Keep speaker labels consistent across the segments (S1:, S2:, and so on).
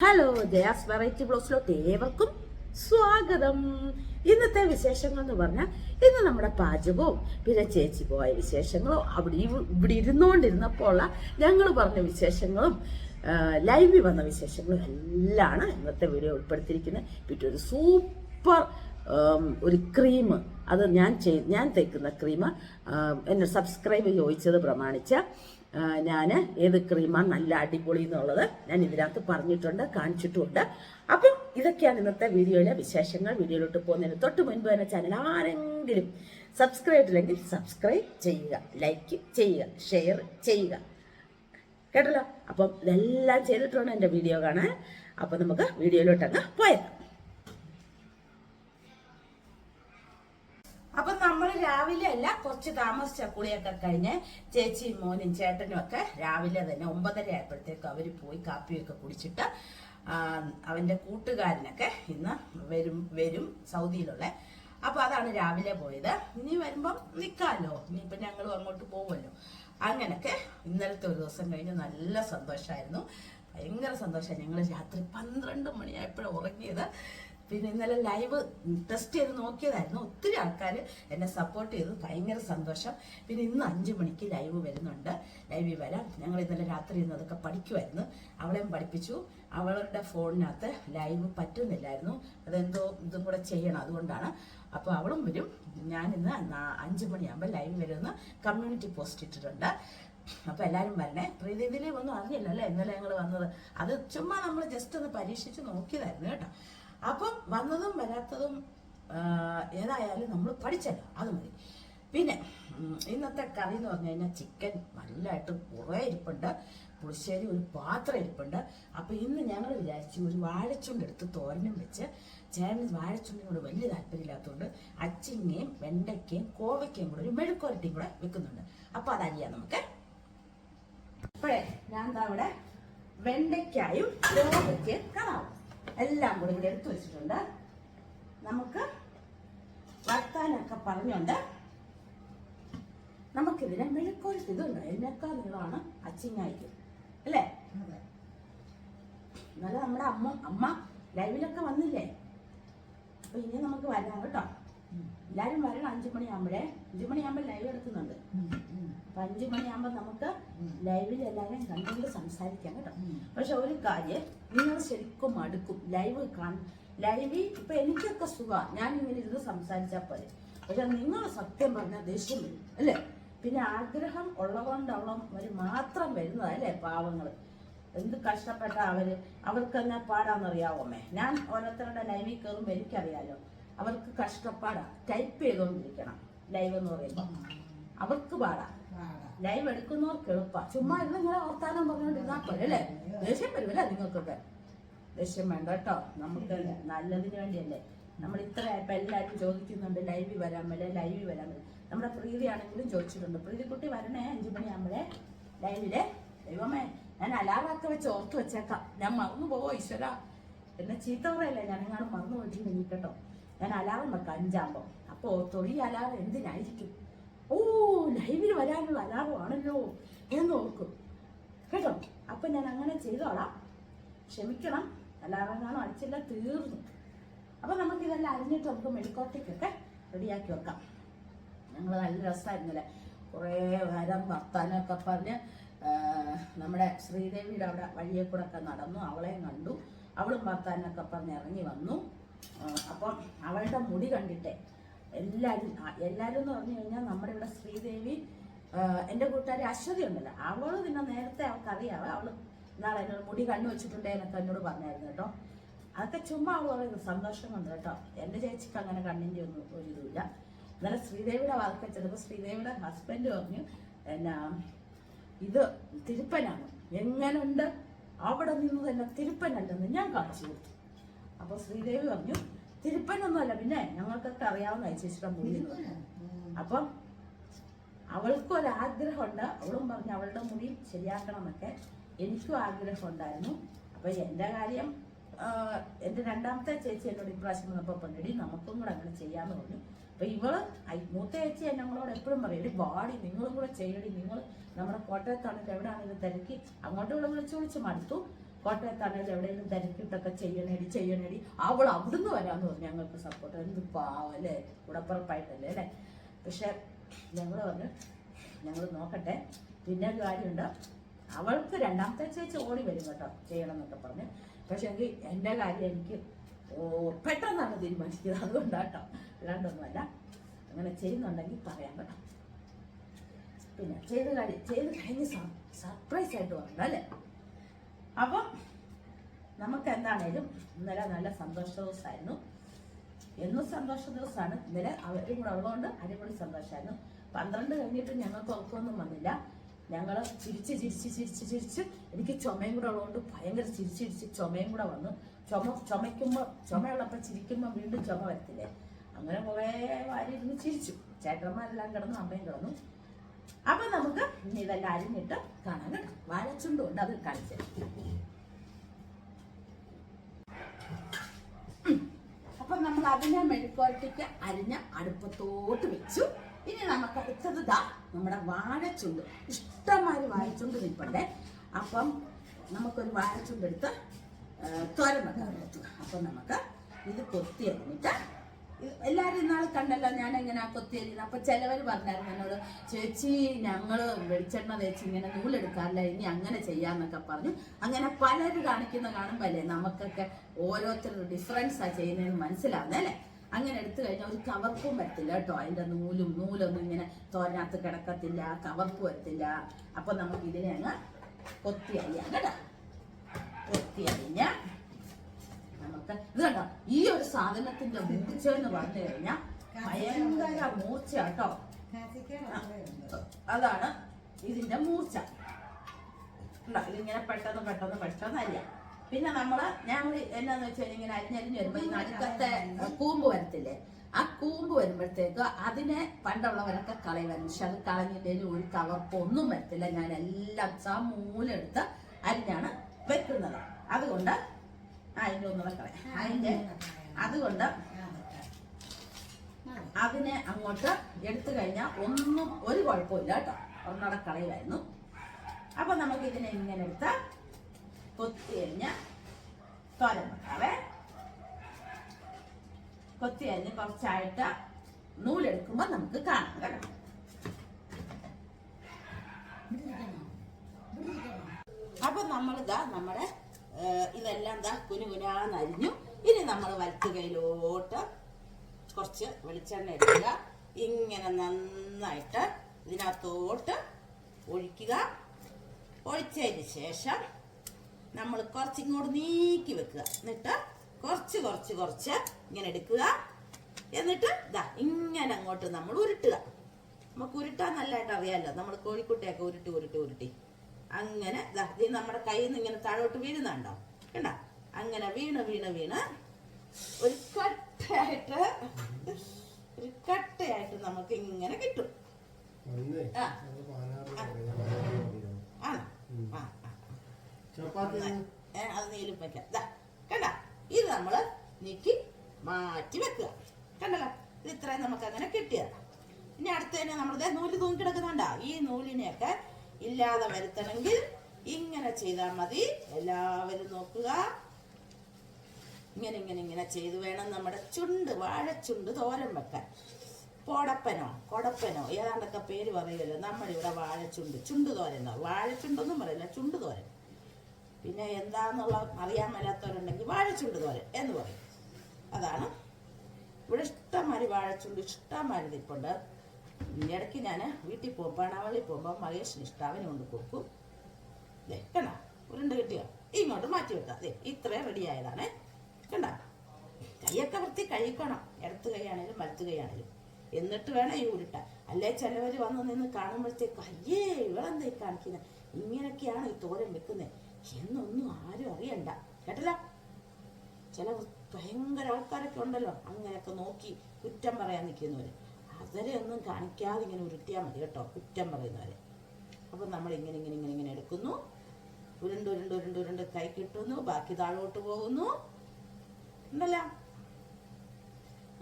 S1: Hello Jaya's variety ബ്ലോസിലോട്ട് ഏവർക്കും സ്വാഗതം. ഇന്നത്തെ വിശേഷങ്ങൾ എന്ന് പറഞ്ഞാൽ ഇന്ന് നമ്മുടെ പാചകവും പിന്നെ ചേച്ചി പോയ വിശേഷങ്ങളും അവിടെ ഇവ- ഇവിടെ ഇരുന്നുകൊണ്ടിരുന്നപ്പോൾ ഉള്ള ഞങ്ങൾ പറഞ്ഞ വിശേഷങ്ങളും ലൈവിൽ വന്ന വിശേഷങ്ങളും എല്ലാമാണ് ഇന്നത്തെ വീഡിയോ ഉൾപ്പെടുത്തിയിരിക്കുന്നത്. പിന്നെ ഒരു സൂപ്പർ ഒരു ക്രീം. അത് ഞാൻ ചെയ് ഞാൻ തേക്കുന്ന ക്രീം. എന്നെ സബ്സ്ക്രൈബ് ചോദിച്ചത് പ്രമാണിച്ച് ഞാൻ ഏത് ക്രീമാണ് നല്ല അടിപൊളി എന്നുള്ളത് ഞാൻ ഇതിനകത്ത് പറഞ്ഞിട്ടുണ്ട് കാണിച്ചിട്ടുമുണ്ട് അപ്പം ഇതൊക്കെയാണ് ഇന്നത്തെ വീഡിയോയിലെ വിശേഷങ്ങൾ. വീഡിയോയിലോട്ട് പോകുന്നതിന് തൊട്ട് മുൻപ് തന്നെ ചാനൽ ആരെങ്കിലും സബ്സ്ക്രൈബ് ചെയ്തില്ലെങ്കിൽ സബ്സ്ക്രൈബ് ചെയ്യുക ലൈക്ക് ചെയ്യുക ഷെയർ ചെയ്യുക. കേട്ടല്ലോ? അപ്പം ഇതെല്ലാം ചെയ്തിട്ടുണ്ട് എന്റെ വീഡിയോ കാണാൻ. അപ്പം നമുക്ക് വീഡിയോയിലോട്ടങ്ങ് പോയേക്കാം രാവിലെ അല്ല കുറച്ച് താമസിച്ച കുളിയൊക്കെ കഴിഞ്ഞ് ചേച്ചിയും മോനും ചേട്ടനും ഒക്കെ രാവിലെ തന്നെ ഒമ്പതര ആയപ്പോഴത്തേക്ക് അവർ പോയി കാപ്പിയൊക്കെ കുടിച്ചിട്ട് അവന്റെ കൂട്ടുകാരനൊക്കെ ഇന്ന് വരും വരും സൗദിയിലുള്ള. അപ്പൊ അതാണ് രാവിലെ പോയത്. ഇനി വരുമ്പം നിൽക്കാമല്ലോ ഇനിയിപ്പം ഞങ്ങളും അങ്ങോട്ട് പോവുമല്ലോ അങ്ങനൊക്കെ ഇന്നലത്തെ ഒരു ദിവസം കഴിഞ്ഞ് നല്ല സന്തോഷമായിരുന്നു ഭയങ്കര സന്തോഷമായി ഞങ്ങൾ രാത്രി പന്ത്രണ്ട് മണിയായപ്പോഴാണ് ഉറങ്ങിയത്. പിന്നെ ഇന്നലെ ലൈവ് ടെസ്റ്റ് ചെയ്ത് നോക്കിയതായിരുന്നു. ഒത്തിരി ആൾക്കാർ എന്നെ സപ്പോർട്ട് ചെയ്തു. ഭയങ്കര സന്തോഷം. പിന്നെ ഇന്ന് അഞ്ച് മണിക്ക് ലൈവ് വരുന്നുണ്ട്. ലൈവിൽ വരാം. ഞങ്ങൾ ഇന്നലെ രാത്രി ഇന്ന് അതൊക്കെ പഠിക്കുമായിരുന്നു അവളെയും പഠിപ്പിച്ചു. അവളുടെ ഫോണിനകത്ത് ലൈവ് പറ്റുന്നില്ലായിരുന്നു. അതെന്തോ ഇതും കൂടെ ചെയ്യണം അതുകൊണ്ടാണ്. അപ്പോൾ അവളും വരും. ഇന്ന് അഞ്ചു മണിയാകുമ്പോൾ ലൈവ് വരുമെന്ന് കമ്മ്യൂണിറ്റി പോസ്റ്റ് ഇട്ടിട്ടുണ്ട്. അപ്പൊ എല്ലാരും വരണേ. പ്രീതിയിലേ ഒന്നും അറിഞ്ഞില്ലല്ലേ? ഇന്നലെ ഞങ്ങൾ വന്നത്. അത് ചുമ്മാ നമ്മൾ ജസ്റ്റ് ഒന്ന് പരീക്ഷിച്ച് നോക്കിയതായിരുന്നു കേട്ടോ. അപ്പം വന്നതും വരാത്തതും ഏതായാലും നമ്മൾ പഠിച്ചല്ലോ അത് മതി. പിന്നെ ഇന്നത്തെ കറി എന്ന് പറഞ്ഞു കഴിഞ്ഞാൽ ചിക്കൻ നല്ലതായിട്ട് കുറേ ഇരിപ്പുണ്ട്. പുളിശ്ശേരി ഒരു പാത്രം ഇരിപ്പുണ്ട്. അപ്പം ഇന്ന് ഞങ്ങൾ വിചാരിച്ചു ഒരു വാഴച്ചുണ്ട് എടുത്ത് തോരനും വെച്ച്. ചേട്ടന് വാഴച്ചുണ്ടിനോട് വലിയ താല്പര്യമില്ലാത്തതുകൊണ്ട് അച്ചിങ്ങയും വെണ്ടയ്ക്കയും കോവയ്ക്കയും കൂടെ ഒരു മെഴുക്കുരട്ടിയും കൂടെ വെക്കുന്നുണ്ട്. അപ്പോൾ അരിയാം നമുക്ക്. അപ്പോഴേ ഞാൻ എന്താ ഇവിടെ വെണ്ടയ്ക്കായും കോവയ്ക്കും കാണാം. എല്ലാം കൂടി ഇവിടെ എടുത്തു വെച്ചിട്ടുണ്ട്. നമുക്ക് വർത്താനൊക്കെ പറഞ്ഞുകൊണ്ട് നമുക്കിതിനെ മെഴുക്കോരത്തി ഇതുണ്ട്. എന്നേക്കാൾ നീളമാണ് അച്ചിങ്ങായിക്ക്. അല്ലേ? എന്നാലും നമ്മുടെ അമ്മ അമ്മ ലൈവിലൊക്കെ വന്നില്ലേ? അപ്പൊ ഇനി നമുക്ക് വരാം കേട്ടോ. എല്ലാരും വരണം അഞ്ചു മണിയാകുമ്പോഴേ അഞ്ചു മണിയാകുമ്പോൾ ലൈവ് എടുക്കുന്നുണ്ട് അപ്പൊ അഞ്ചു മണിയാകുമ്പോൾ നമുക്ക് ലൈവിൽ എല്ലാവരും കണ്ടുകൊണ്ട് സംസാരിക്കാം കേട്ടോ. പക്ഷെ ഒരു കാര്യം നിങ്ങൾ ശരിക്കും മടുക്കും. ലൈവ് കാണും ലൈവിൽ ഇപ്പൊ എനിക്കൊക്കെ സുഖ. ഞാൻ ഇങ്ങനെ ഇരുന്ന് സംസാരിച്ചാൽ പോലെ പക്ഷെ നിങ്ങൾ സത്യം പറഞ്ഞാൽ ദേഷ്യം വരും അല്ലേ? പിന്നെ ആഗ്രഹം ഉള്ളതുകൊണ്ടുള്ളവർ മാത്രം വരുന്നതാ അല്ലേ പാവങ്ങൾ എന്ത് കഷ്ടപ്പെട്ട അവർ? അവർക്ക് തന്നെ പാടാന്നറിയാവോ ഞാൻ ഓരോരുത്തരുടെ ലൈവിൽ കയറുമ്പോൾ എനിക്കറിയാലോ. അവർക്ക് കഷ്ടപ്പാടാ. ടൈപ്പ് ചെയ്തുകൊണ്ടിരിക്കണം ലൈവ് എന്ന് പറയുമ്പോൾ അവർക്ക് പാടാ. ലൈവ് എടുക്കുന്നവർക്ക് എളുപ്പാ. ചുമ്മാ ഇരുന്ന് ഇങ്ങനെ വർത്താനം പറഞ്ഞുകൊണ്ടിരുന്നാ പോലെ അല്ലേ? ദേഷ്യം വരുമല്ലേ നിങ്ങൾക്കൊക്കെ? ദേഷ്യം വേണ്ട കേട്ടോ. നമുക്ക് നല്ലതിന് വേണ്ടിയല്ലേ. നമ്മൾ ഇത്ര ആയപ്പോ എല്ലാവരും ചോദിക്കുന്നുണ്ട് ലൈവിൽ വരാൻ മേലെ ലൈവിൽ വരാൻ മേലെ. നമ്മുടെ പ്രീതി ആണെങ്കിലും ചോദിച്ചിട്ടുണ്ട്. പ്രീതിക്കുട്ടി വരണേ അഞ്ചു മണിയാകുമ്പോഴേ ലൈവിലെ ദൈവമേ ഞാൻ അലാറൊക്കെ വെച്ച് ഓർത്ത് വെച്ചേക്കാം. ഞാൻ മറന്നു പോവോ ഈശ്വര. എന്നെ ചീത്ത പറയല്ലേ? ഞാൻ എങ്ങാനും മറന്നു പോയിട്ടുണ്ടെങ്കിൽ കേട്ടോ ഞാൻ അലാറം വെക്കാം അഞ്ചാകുമ്പോൾ അപ്പോൾ തൊഴി അലാറം എന്തിനായിരിക്കും? ഓ ലൈവിൽ വരാനുള്ള അലാറം ആണല്ലോ എന്ന് ഓർക്കും. കേട്ടോ? അപ്പൊ ഞാൻ അങ്ങനെ ചെയ്തോളാം. ക്ഷമിക്കണം. അലാറം കാണും അടിച്ചില്ല തീർന്നു. അപ്പൊ നമുക്ക് ഇതെല്ലാം അരിഞ്ഞിട്ട് നമുക്ക് മെഴുക്കോട്ടേക്കൊക്കെ റെഡിയാക്കി വെക്കാം. ഞങ്ങൾ നല്ല രസമായിരുന്നില്ലേ കുറേ നേരം വർത്താനമൊക്കെ പറഞ്ഞ് നമ്മുടെ ശ്രീദേവിയുടെ അവിടെ വഴിയെ കൂടെ ഒക്കെ നടന്നു. അവളെയും കണ്ടു. അവളും വർത്താനമൊക്കെ പറഞ്ഞ് ഇറങ്ങി വന്നു. അപ്പം അവളുടെ മുടി കണ്ടിട്ട് എല്ലാവരും എല്ലാവരും എന്ന് പറഞ്ഞു കഴിഞ്ഞാൽ നമ്മുടെ ഇവിടെ ശ്രീദേവി എന്റെ കൂട്ടുകാരി അശ്വതി ഉണ്ടല്ലോ. അവൾ പിന്നെ നേരത്തെ അവൾക്കറിയാം അവൾ നാളെ എന്നോട് മുടി കണ്ണു വെച്ചിട്ടുണ്ടേ എന്നൊക്കെ എന്നോട് പറഞ്ഞായിരുന്നു കേട്ടോ. അതൊക്കെ ചുമ്മാ അവൾ പറയുന്നത് സന്തോഷം കൊണ്ട് കേട്ടോ. എന്റെ ചേച്ചിക്ക് അങ്ങനെ കണ്ണിന്റെ ഒന്നും ഒരു ഇതുമില്ല. ഇന്നലെ ശ്രീദേവിയുടെ വാക്ക് വെച്ചപ്പോൾ ശ്രീദേവിയുടെ ഹസ്ബൻഡ് പറഞ്ഞു എന്നാ ഇത് തിരുപ്പനാണ്. എങ്ങനുണ്ട്? അവിടെ നിന്ന് തന്നെ തിരുപ്പനല്ലെന്ന് ഞാൻ കാണിച്ചു കൊടുത്തു. അപ്പൊ ശ്രീദേവി പറഞ്ഞു തിരുപ്പനൊന്നുമല്ല പിന്നെ ഞങ്ങൾക്കൊക്കെ അറിയാവുന്ന ചേച്ചിയുടെ മുടി അപ്പം അവൾക്കും ഒരാഗ്രഹമുണ്ട് അവളും പറഞ്ഞു അവളുടെ മുടി ശരിയാക്കണമെന്നൊക്കെ എനിക്കും ആഗ്രഹം ഉണ്ടായിരുന്നു അപ്പൊ എന്റെ കാര്യം എന്റെ രണ്ടാമത്തെ ചേച്ചി എന്നോട് ഇപ്രാവശ്യം വന്നപ്പോ പറഞ്ഞടി നമുക്കും കൂടെ അങ്ങനെ ചെയ്യാന്ന് പറഞ്ഞു. അപ്പൊ ഇവൾ മൂത്ത ചേച്ചി ഞങ്ങളോട് എപ്പോഴും പറയും ബാടി നിങ്ങളും കൂടെ ചെയ്യടി നിങ്ങൾ നമ്മുടെ കോട്ടയത്താണെങ്കിൽ എവിടെയാണെങ്കിലും തിരക്കി അങ്ങോട്ടും ഇവിടെ വിളിച്ച് വിളിച്ച് മടുത്തു. കോട്ടയത്താണേലും എവിടെയെങ്കിലും ധരിച്ചിട്ടൊക്കെ ചെയ്യണേടി ചെയ്യണേടി. അവൾ അവിടുന്ന് വരാമെന്ന് പറഞ്ഞു ഞങ്ങൾക്ക് സപ്പോർട്ട് എന്ത് പാവം അല്ലേ? ഉടപ്പുറപ്പായിട്ടല്ലേ അല്ലേ? പക്ഷെ ഞങ്ങൾ പറഞ്ഞു ഞങ്ങൾ നോക്കട്ടെ. പിന്നെ ഒരു കാര്യമുണ്ട്. അവൾക്ക് രണ്ടാമത്തെ ചേച്ചി ഓടി വരും കേട്ടോ ചെയ്യണം എന്നൊക്കെ പറഞ്ഞ്. പക്ഷെ എങ്കിൽ എന്റെ കാര്യം എനിക്ക് പെട്ടെന്നാണ് തീരുമാനിക്കുന്നത് അതുകൊണ്ടാട്ടോ. അല്ലാണ്ടൊന്നുമല്ല. അങ്ങനെ ചെയ്യുന്നുണ്ടെങ്കിൽ പറയാൻ കേട്ടോ. പിന്നെ ചെയ്ത് കാര്യം ചെയ്ത് കഴിഞ്ഞ് സർപ്രൈസ് ആയിട്ട് വരണം അല്ലേ? അപ്പം നമുക്ക് എന്താണേലും ഇന്നലെ നല്ല സന്തോഷ ദിവസമായിരുന്നു എന്നും സന്തോഷ ദിവസമാണ് ഇന്നലെ അവരും കൂടെ ഉള്ളതുകൊണ്ട് അടിപൊളി സന്തോഷമായിരുന്നു പന്ത്രണ്ട് കഴിഞ്ഞിട്ട് ഞങ്ങൾക്ക് ഉറക്കമൊന്നും വന്നില്ല. ഞങ്ങൾ ചിരിച്ച് ചിരിച്ച് ചിരിച്ച് ചിരിച്ച് എനിക്ക് ചുമയും കൂടെ ഉള്ളതുകൊണ്ട് ഭയങ്കര ചിരിച്ച് ചിരിച്ച് ചുമയും കൂടെ വന്നു. ചുമ ചുമയ്ക്കുമ്പോൾ ചുമയുള്ളപ്പോൾ ചിരിക്കുമ്പോൾ വീണ്ടും ചുമ വരത്തില്ലേ? അങ്ങനെ കുറേ വാരി ഇരുന്ന് ചിരിച്ചു. ചേട്ടന്മാരെല്ലാം കിടന്നു അമ്മയും കിടന്നു. അപ്പൊ നമുക്ക് ഇതെല്ലാം അരിഞ്ഞിട്ട് കാണാം കേട്ടോ. വരച്ചുണ്ടോണ്ട് അത് കാണിച്ചു അപ്പൊ നമ്മൾ അതിനെ മെഴുക്കോരട്ടിക്ക് അരിഞ്ഞ അടുപ്പത്തോട്ട് വെച്ചു. ഇനി നമുക്ക് അടുത്തത് ദാ നമ്മുടെ വാഴച്ചുണ്ട്. ഇഷ്ടമായി വാഴച്ചുണ്ട് നിൽപ്പണ്ടേ. അപ്പം നമുക്കൊരു വാഴച്ചുണ്ടെടുത്ത് തോരൻ പറ്റും അപ്പം നമുക്ക് ഇത് കൊത്തി അരിഞ്ഞിട്ട് എല്ലാവരും ഇന്നാൾ കണ്ടല്ലോ ഞാൻ എങ്ങനെ കൊത്തി അരിയുന്നത് അപ്പൊ ചിലവർ പറഞ്ഞായിരുന്നു എന്നോട് ചേച്ചി ഞങ്ങൾ വെളിച്ചെണ്ണ തേച്ച് ഇങ്ങനെ നൂലെടുക്കാറില്ല ഇനി അങ്ങനെ ചെയ്യാന്നൊക്കെ പറഞ്ഞു അങ്ങനെ പലരും കാണിക്കുന്ന കാണുമ്പോ അല്ലേ നമുക്കൊക്കെ ഓരോരുത്തരും ഡിഫറൻസ് ആ ചെയ്യുന്നതെന്ന് മനസ്സിലാവുന്നല്ലേ അങ്ങനെ എടുത്തു കഴിഞ്ഞാൽ ഒരു കവർപ്പും വരത്തില്ല കേട്ടോ. അതിന്റെ നൂലും നൂലൊന്നും ഇങ്ങനെ തോരനകത്ത് കിടക്കത്തില്ല കവർപ്പ് വരത്തില്ല. അപ്പൊ നമുക്ക് ഇതിനെ അങ്ങ് കൊത്തി അരിയാം കേട്ടോ. കൊത്തി അരിഞ്ഞ നമുക്ക് ഇത് കണ്ടോ? ഈ ഒരു സാധനത്തിന്റെ മൂർച്ച എന്ന് പറഞ്ഞു കഴിഞ്ഞാൽ ഭയങ്കര മൂർച്ച കേട്ടോ. അതാണ് ഇതിന്റെ മൂർച്ച. ഇതിങ്ങനെ പെട്ടെന്ന് പെട്ടെന്ന് പെട്ടെന്ന് അരിയാം. പിന്നെ നമ്മൾ ഞങ്ങൾ എന്നാന്ന് വെച്ചാൽ ഇങ്ങനെ അരിഞ്ഞരിഞ്ഞ് വരുമ്പോ നടുക്കത്തെ കൂമ്പ് വരത്തില്ലേ? ആ കൂമ്പ് വരുമ്പോഴത്തേക്ക് അതിനെ പണ്ടുള്ളവരൊക്കെ കളയുമായിരുന്നു പക്ഷെ അത് കളഞ്ഞില്ലെങ്കിൽ ഒരു കവർപ്പ് ഒന്നും വരത്തില്ല. ഞാൻ എല്ലാം മൂലെടുത്ത് അരിഞ്ഞാണ് വെക്കുന്നത്. അതുകൊണ്ട് ആ ഒന്ന് വെക്കണേ അതിന്റെ അതുകൊണ്ട് അതിനെ അങ്ങോട്ട് എടുത്തു കഴിഞ്ഞാൽ ഒന്നും ഒരു കുഴപ്പമില്ല കേട്ടോ. ഒന്നടെ കളയുമായിരുന്നു. അപ്പൊ നമുക്ക് ഇതിനെ ഇങ്ങനെ എടുത്ത് കൊത്തി അരിഞ്ഞ് തോരൻ വെക്കാവേ. കൊത്തി അരിഞ്ഞ് കുറച്ചായിട്ട് നൂലെടുക്കുമ്പോ നമുക്ക് കാണാം കേട്ടോ. അപ്പൊ നമ്മളിതാ നമ്മുടെ ഇതെല്ലാം ദാ കുനുകുനാന്ന് അരിഞ്ഞു ഇനി നമ്മൾ വലത്തുകയിലോട്ട് കുറച്ച് വെളിച്ചെണ്ണ എടുക്കുക ഇങ്ങനെ നന്നായിട്ട് ഇതിനകത്തോട്ട് ഒഴിക്കുക. ഒഴിച്ചതിന് ശേഷം നമ്മൾ കുറച്ചിങ്ങോട്ട് നീക്കി വെക്കുക. എന്നിട്ട് കുറച്ച് കുറച്ച് കുറച്ച് ഇങ്ങനെ എടുക്കുക. എന്നിട്ട് ഇതാ ഇങ്ങനെ അങ്ങോട്ട് നമ്മൾ ഉരുട്ടുക. നമുക്ക് ഉരുട്ടാൻ നല്ലതായിട്ട് അറിയാമല്ലോ നമ്മൾ കോഴിക്കുട്ടിയൊക്കെ ഉരുട്ടി ഉരുട്ടി ഉരുട്ടി. അങ്ങനെ ഇത് നമ്മുടെ കയ്യിൽ നിന്ന് ഇങ്ങനെ താഴോട്ട് വീഴുന്നുണ്ടോ? കണ്ട? അങ്ങനെ വീണ് വീണ് വീണ്. ഒരു കട്ടയായിട്ട് ഒരു കട്ടയായിട്ട് നമുക്ക് ഇങ്ങനെ കിട്ടും ആ. ആ. അത് നീലും കണ്ട? ഇത് നമ്മൾ നീക്കി മാറ്റി വെക്കുക. കണ്ടല്ലോ? ഇത് ഇത്രയും നമുക്ക് അങ്ങനെ കിട്ടിയത്. ഇനി അടുത്തതിനെ നമ്മൾ ദേ നൂൽ തൂങ്ങി കിടക്കുന്നുണ്ടാ ഈ നൂലിനെയൊക്കെ ഇല്ലാതെ വരുത്തണമെങ്കിൽ ഇങ്ങനെ ചെയ്താൽ മതി. എല്ലാവരും നോക്കുക. ഇങ്ങനെ ഇങ്ങനെ ഇങ്ങനെ ചെയ്ത് വേണം നമ്മുടെ ചുണ്ട് വാഴച്ചുണ്ട് തോരൻ വെക്കാൻ. കൊടപ്പനോ കൊടപ്പനോ ഏതാണ്ടൊക്കെ പേര് പറയുമല്ലോ. നമ്മളിവിടെ വാഴച്ചുണ്ട്. ചുണ്ട് തോരൻ വാഴച്ചുണ്ടൊന്നും പറയില്ല. ചുണ്ട് തോരൻ. പിന്നെ എന്താന്നുള്ള അറിയാൻ മേലാത്തവരുണ്ടെങ്കിൽ വാഴച്ചുണ്ട് തോരൻ എന്ന് പറയും. അതാണ്. ഇവിടെ ഇഷ്ടംമാതിരി വാഴച്ചുണ്ട് ഇഷ്ടംമാതിരി നിൽപ്പുണ്ട് ഇടയ്ക്ക് ഞാൻ വീട്ടിൽ പോകും പണവള്ളി പോകുമ്പോൾ മഹേഷിന് ഇഷ്ടം അവന് കൊണ്ട് കൊടുക്കും. ദേ കണ്ട? ഉരുണ്ട് കിട്ടിയോ? ഇങ്ങോട്ട് മാറ്റി വെക്കാം. ദേ ഇത്രയും റെഡി ആയതാണ്. കണ്ട? കൈയൊക്കെ വൃത്തി കഴിക്കണം ഇടത്ത് കൈയാണേലും വലത്ത് കൈയാണേലും എന്നിട്ട് വേണം ഈ ഉരുട്ട. അല്ലേ ചിലവർ വന്ന് നിന്ന് കാണുമ്പോഴത്തേക്ക് അയ്യേ ഇവളെന്തായി കാണിക്കുന്നത് ഇങ്ങനെയൊക്കെയാണ് ഈ തോരൻ വെക്കുന്നത് എന്നൊന്നും ആരും അറിയണ്ട. കേട്ടില്ല? ചില ഭയങ്കര ആൾക്കാരൊക്കെ ഉണ്ടല്ലോ. അങ്ങനെയൊക്കെ നോക്കി കുറ്റം പറയാൻ നിൽക്കുന്നവര്. അവരെ ഒന്നും കാണിക്കാതെ ഇങ്ങനെ ഉരുട്ടിയാൽ മതി കേട്ടോ കുറ്റം പറയുന്നവരെ. അപ്പം നമ്മൾ ഇങ്ങനെ ഇങ്ങനെ ഇങ്ങനെ ഇങ്ങനെ എടുക്കുന്നു. ഉരുണ്ട് ഉരുണ്ട് ഉരുണ്ട് ഉരുണ്ട് കൈ കിട്ടുന്നു ബാക്കി താഴോട്ട് പോകുന്നു. ഉണ്ടല്ലോ?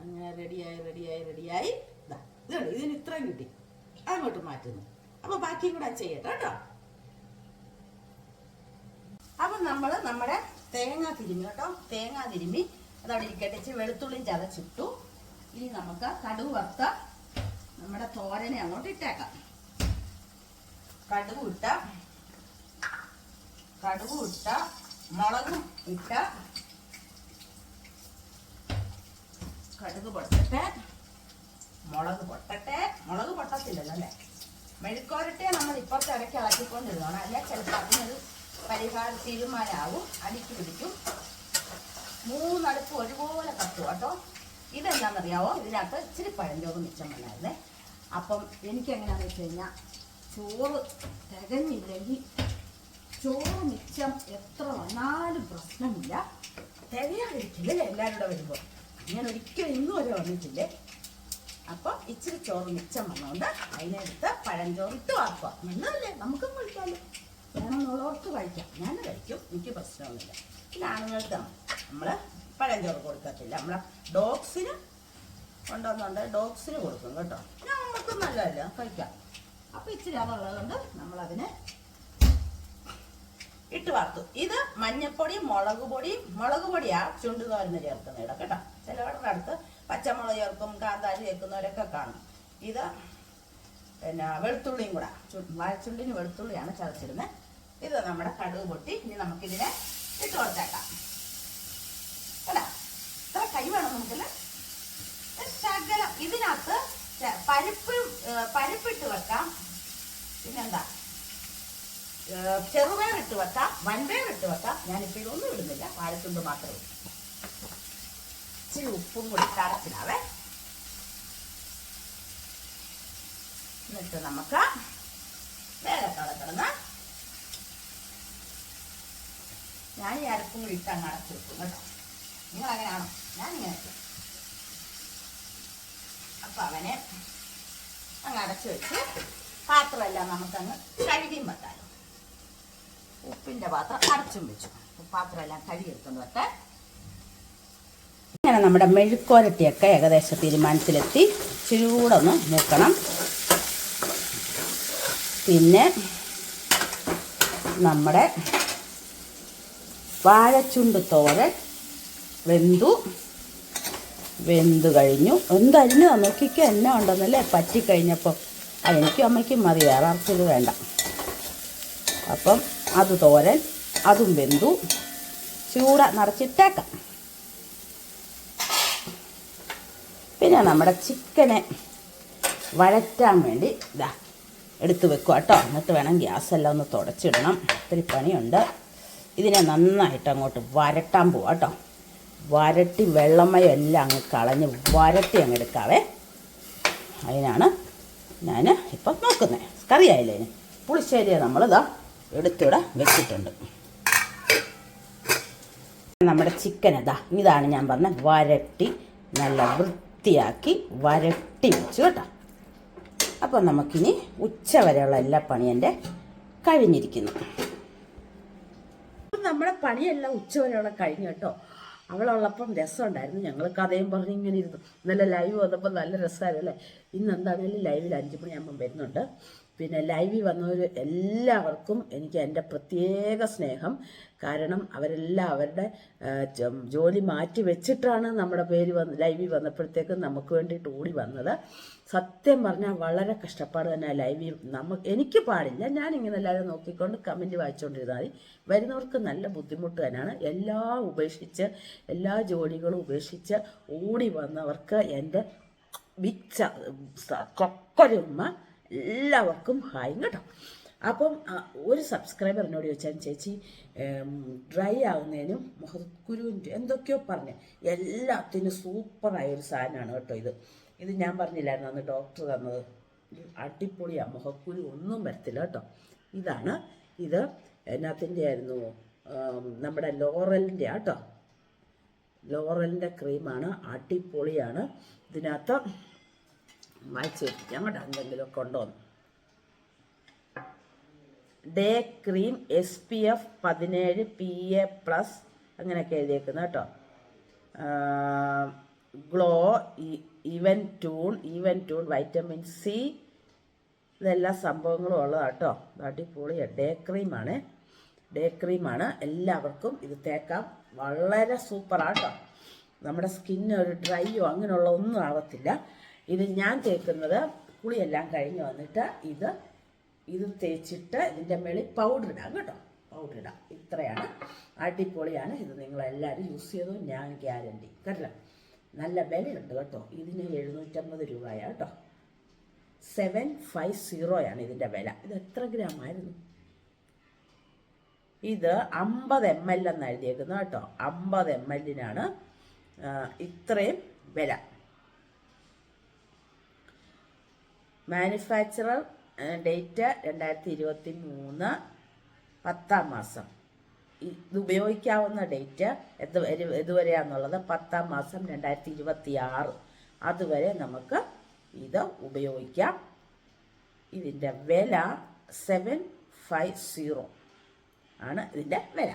S1: അങ്ങനെ റെഡിയായി റെഡിയായി റെഡിയായി. ഇതാ ഇതുണ്ട് ഇതിന് ഇത്രയും കിട്ടി. അങ്ങോട്ട് മാറ്റുന്നു. അപ്പൊ ബാക്കിയും കൂടെ ചെയ്യട്ടെ കേട്ടോ. അപ്പം നമ്മൾ നമ്മുടെ തേങ്ങ തിരുമി കേട്ടോ തേങ്ങ തിരുമി അതവിടെ ഇരിക്കട്ടെ. വെളുത്തുള്ളിയും ചതച്ചിട്ടു. ഇനി നമുക്ക് വറുത്ത നമ്മുടെ തോരനെ അങ്ങോട്ട് ഇട്ടേക്കാം. കടുക് ഇട്ട കടുക് ഇട്ട മുളകും ഇട്ട. കടുക് പൊട്ടട്ടെ. മുളക് പൊട്ടട്ടെ. മുളക് പൊട്ടത്തില്ലല്ലോ അല്ലേ? മെഴുക്കോരട്ടെ നമ്മൾ ഇപ്പുറത്തെ ഇടയ്ക്ക് ഇളക്കിക്കൊണ്ടിരുന്നോണം അല്ലെ? ചിലപ്പോൾ അതിനൊരു പരിഹാര തീരുമാനമാവും. അടിക്ക് പിടിക്കും. മൂന്നടുപ്പ് ഒരുപോലെ കത്തും കേട്ടോ ഇതെന്താണെന്നറിയാവോ? ഇതിനകത്ത് ഇച്ചിരി പഴഞ്ചോറ് മിച്ചം വന്നായിരുന്നേ. അപ്പം എനിക്ക് എങ്ങനെയാണെന്ന് വെച്ച് കഴിഞ്ഞാൽ ചോറ് തികഞ്ഞില്ലെങ്കിൽ ചോറ് മിച്ചം എത്ര വന്നാലും പ്രശ്നമില്ല. തികയാതിരിക്കില്ലേ എല്ലാവരും കൂടെ വരുമ്പോൾ. ഞാൻ ഒരിക്കലും ഇന്നും വരെ വന്നിട്ടില്ലേ? അപ്പോൾ ഇച്ചിരി ചോറ് മിച്ചം വന്നുകൊണ്ട് അതിനെടുത്ത് പഴഞ്ചോറ് ഇട്ട് വാക്കുക എന്നല്ലേ നമുക്കും കഴിക്കാമല്ലോ വേണമെന്നുള്ളവർക്ക് കഴിക്കാം. ഞാൻ കഴിക്കും. എനിക്ക് പ്രശ്നമൊന്നുമില്ല. പിന്നെ ആണുങ്ങൾക്ക് നമ്മൾ പഴഞ്ചോറ് കൊടുക്കത്തില്ല. നമ്മളെ ഡോഗ്സിന് കൊണ്ടുവന്നുണ്ട് ഡോഗ്സിന് കൊടുക്കും കേട്ടോ. നമുക്ക് നല്ലതല്ല കഴിക്കാം. അപ്പൊ ഇച്ചിരി അതുള്ളത് കൊണ്ട് നമ്മളതിനെ ഇട്ട് വറുത്തു ഇത് മഞ്ഞപ്പൊടി മുളക് പൊടി മുളക് പൊടിയാ ചുണ്ടുതോരന് ചേർക്കുന്ന കേട്ടോ. ചിലവരുടെ അടുത്ത് പച്ചമുളക് ചേർക്കും കാന്താരി ചേർക്കുന്നവരൊക്കെ കാണും. ഇത് പിന്നെ വെളുത്തുള്ളിയും കൂടെ. വാഴച്ചുണ്ടിന് വെളുത്തുള്ളിയാണ് ചതച്ചിരുന്നത് ഇത് നമ്മുടെ കടുക് പൊട്ടി ഇനി നമുക്കിതിനെ ഇട്ട് കൊടുത്തേക്കാം അല്ല ഇത്ര കൈ വേണം നമുക്കല്ലേ ഒരു ശകലം ഇതിനകത്ത് പരിപ്പ് പരിപ്പിട്ട് വെക്കാം. പിന്നെന്താ? ഇട്ട് വെക്കാം. വൻപയർ ഇട്ട് വെക്കാം ഞാനിപ്പോൾ ഇതൊന്നും ഇടുന്നില്ല. വാഴത്തുണ്ട് മാത്രമേ ഇച്ചിരി ഉപ്പും കൂടി കടച്ചിടാവേ എന്നിട്ട് നമുക്ക് വേറെ കിടന്ന് ഞാൻ ഈ അരപ്പും കൂടി ഇട്ട് അടച്ചു വെക്കും കേട്ടോ. ഇങ്ങനെ വെക്കും. അപ്പൊ അവനെ അങ്ങ് അടച്ചു വെച്ച് പാത്രമെല്ലാം നമുക്കങ്ങ് കഴുകിയും വെക്കാലോ. ഉപ്പിന്റെ പാത്രം അടച്ചും വെച്ചു. പാത്രമെല്ലാം കഴുകിയെടുക്കൊണ്ട് വട്ടെ ഇങ്ങനെ നമ്മുടെ മെഴുക്കോരട്ടിയൊക്കെ ഏകദേശം തീരുമാനത്തിലെത്തി. ചൂടെ ഒന്ന് നോക്കണം പിന്നെ നമ്മുടെ വാഴച്ചുണ്ട് തോരൻ വെന്തു. വെന്തു കഴിഞ്ഞു. എന്തരിഞ്ഞു നോക്കിക്ക് എന്നെ ഉണ്ടെന്നല്ലേ പറ്റിക്കഴിഞ്ഞപ്പോൾ. അതെനിക്കും അമ്മയ്ക്കും മതി വേറെ ആർക്കും വേണ്ട. അപ്പം അത് തോരൻ അതും വെന്തു. ചൂട നിറച്ചിട്ടേക്കാം. പിന്നെ നമ്മുടെ ചിക്കനെ വഴറ്റാൻ വേണ്ടി ഇതാ എടുത്ത് വെക്കുക കേട്ടോ. എന്നിട്ട് വേണം ഗ്യാസെല്ലാം ഒന്ന് തുടച്ചിടണം. ഒത്തിരി പണിയുണ്ട്. ഇതിനെ നന്നായിട്ട് അങ്ങോട്ട് വരട്ടാൻ പോവാം കേട്ടോ. വരട്ടി വെള്ളമയം എല്ലാം അങ്ങ് കളഞ്ഞ് വരട്ടി അങ്ങ് എടുക്കാവേ. അതിനാണ് ഞാൻ ഇപ്പം നോക്കുന്നത് കറിയായില്ലേ പുളിശ്ശേരിയെ നമ്മളിതാ എടുത്തിവിടെ വെച്ചിട്ടുണ്ട്. നമ്മുടെ ചിക്കൻ ഇതാ ഇതാണ് ഞാൻ പറഞ്ഞ വരട്ടി നല്ല വൃത്തിയാക്കി വരട്ടി വെച്ചു കേട്ടോ. അപ്പോൾ നമുക്കിനി ഉച്ച വരെയുള്ള എല്ലാ പണിയും എന്റെ കഴിഞ്ഞിരിക്കുന്നു. നമ്മുടെ പണിയെല്ലാം ഉച്ച വരെയുള്ള കഴിഞ്ഞു കേട്ടോ. അവളുള്ളപ്പം രസമുണ്ടായിരുന്നു. ഞങ്ങൾ കഥയും പറഞ്ഞ് ഇങ്ങനെ ഇരുന്നു. ഇന്നലെ ലൈവ് വന്നപ്പോൾ നല്ല രസമായിരുന്നു അല്ലേ? ഇന്ന് എന്താണെങ്കിലും ലൈവിൽ അഞ്ച് മണിയാകുമ്പം വരുന്നുണ്ട്. പിന്നെ ലൈവിൽ വന്നവർ എല്ലാവർക്കും എനിക്ക് എന്റെ പ്രത്യേക സ്നേഹം. കാരണം അവരെല്ലാം അവരുടെ ജോലി മാറ്റി വെച്ചിട്ടാണ് നമ്മുടെ പേര് വന്ന് ലൈവിൽ വന്നപ്പോഴത്തേക്കും നമുക്ക് വേണ്ടിയിട്ട് ഓടി വന്നത്. സത്യം പറഞ്ഞാൽ വളരെ കഷ്ടപ്പാട് തന്നെ ലൈവിൽ നമുക്ക് എനിക്ക് പാടില്ല. ഞാനിങ്ങനെ എല്ലാവരും നോക്കിക്കൊണ്ട് കമന്റ് വായിച്ചുകൊണ്ടിരുന്നാൽ മതി. വരുന്നവർക്ക് നല്ല ബുദ്ധിമുട്ട് തന്നെയാണ്. എല്ലാം ഉപേക്ഷിച്ച് എല്ലാ ജോലികളും ഉപേക്ഷിച്ച് ഓടി വന്നവർക്ക് എന്റെ വിച്ച കൊക്കൊരുമ്മ എല്ലാവർക്കും ഹായ് കേട്ടോ. അപ്പം ഒരു സബ്സ്ക്രൈബറിനോട് ചോദിച്ചാൽ ചേച്ചി ഡ്രൈ ആകുന്നതിനും മുഖക്കുരുവിന്റെ എന്തൊക്കെയോ പറഞ്ഞ്. എല്ലാത്തിനും സൂപ്പറായ ഒരു സാധനമാണ് കേട്ടോ ഇത്. ഇത് ഞാൻ പറഞ്ഞില്ലായിരുന്നു അന്ന് ഡോക്ടർ തന്നത്. അടിപൊളിയാണ് മുഖക്കുരു ഒന്നും വരത്തില്ല കേട്ടോ. ഇതാണ് ഇത് എന്നാത്തിന്റെ ആയിരുന്നു നമ്മുടെ ലോറലിന്റെ കേട്ടോ ലോറലിന്റെ ക്രീമാണ് അടിപൊളിയാണ്. ഇതിനകത്ത് വായിച്ചു വെച്ചിട്ട് അങ്ങോട്ട് എന്തെങ്കിലുമൊക്കെ ഉണ്ടോന്ന് day cream S P F പതിനേഴ് പി എ പ്ലസ് അങ്ങനെയൊക്കെ എഴുതിയേക്കുന്നത് കേട്ടോ. Glow even tone even tone vitamin C ഇതെല്ലാ സംഭവങ്ങളും ഉള്ളതാണ് കേട്ടോ. അടിപൊളി ഡേ ക്രീമാണ്. ഡേ ക്രീമാണ്. എല്ലാവർക്കും ഇത് തേക്കാം. വളരെ സൂപ്പറാണ് കേട്ടോ. നമ്മുടെ സ്കിന്ന് ഒരു ഡ്രൈയോ അങ്ങനെയുള്ള ഒന്നും ആവത്തില്ല. ഇത് ഞാൻ തേക്കുന്നത് കുളിയെല്ലാം കഴിഞ്ഞ് വന്നിട്ട് ഇത് ഇത് തേച്ചിട്ട് ഇതിന്റെ മേളിൽ പൗഡർ ഇടാം കേട്ടോ. പൗഡർ ഇടാം. ഇത്രയാണ് അടിപൊളിയാണ്. ഇത് നിങ്ങളെല്ലാവരും യൂസ് ചെയ്തു ഞാൻ ഗ്യാരണ്ടി കേട്ടോ നല്ല വിലയുണ്ട് കേട്ടോ. ഇതിന് എഴുന്നൂറ്റമ്പത് രൂപയാണ് കേട്ടോ. സെവൻ ഫൈവ് സീറോയാണ് ഇതിന്റെ വില. ഇത് എത്ര ഗ്രാം ആയിരുന്നു? ഇത് അമ്പത് എം എൽ എന്ന് എഴുതിയേക്കുന്നത് കേട്ടോ. അമ്പത് എം എല്ലിനാണ് ഇത്രയും വില. മാനുഫാക്ചറർ ഡേറ്റ് രണ്ടായിരത്തി ഇരുപത്തി മൂന്ന് പത്താം മാസം. ഇത് ഉപയോഗിക്കാവുന്ന ഡേറ്റ് എത് വരെ- ഇതുവരെയാണെന്നുള്ളത് പത്താം മാസം രണ്ടായിരത്തി ഇരുപത്തി ആറ് അതുവരെ നമുക്ക് ഇത് ഉപയോഗിക്കാം. ഇതിന്റെ വില സെവൻ ഫൈവ് സീറോ ആണ് ഇതിന്റെ വില.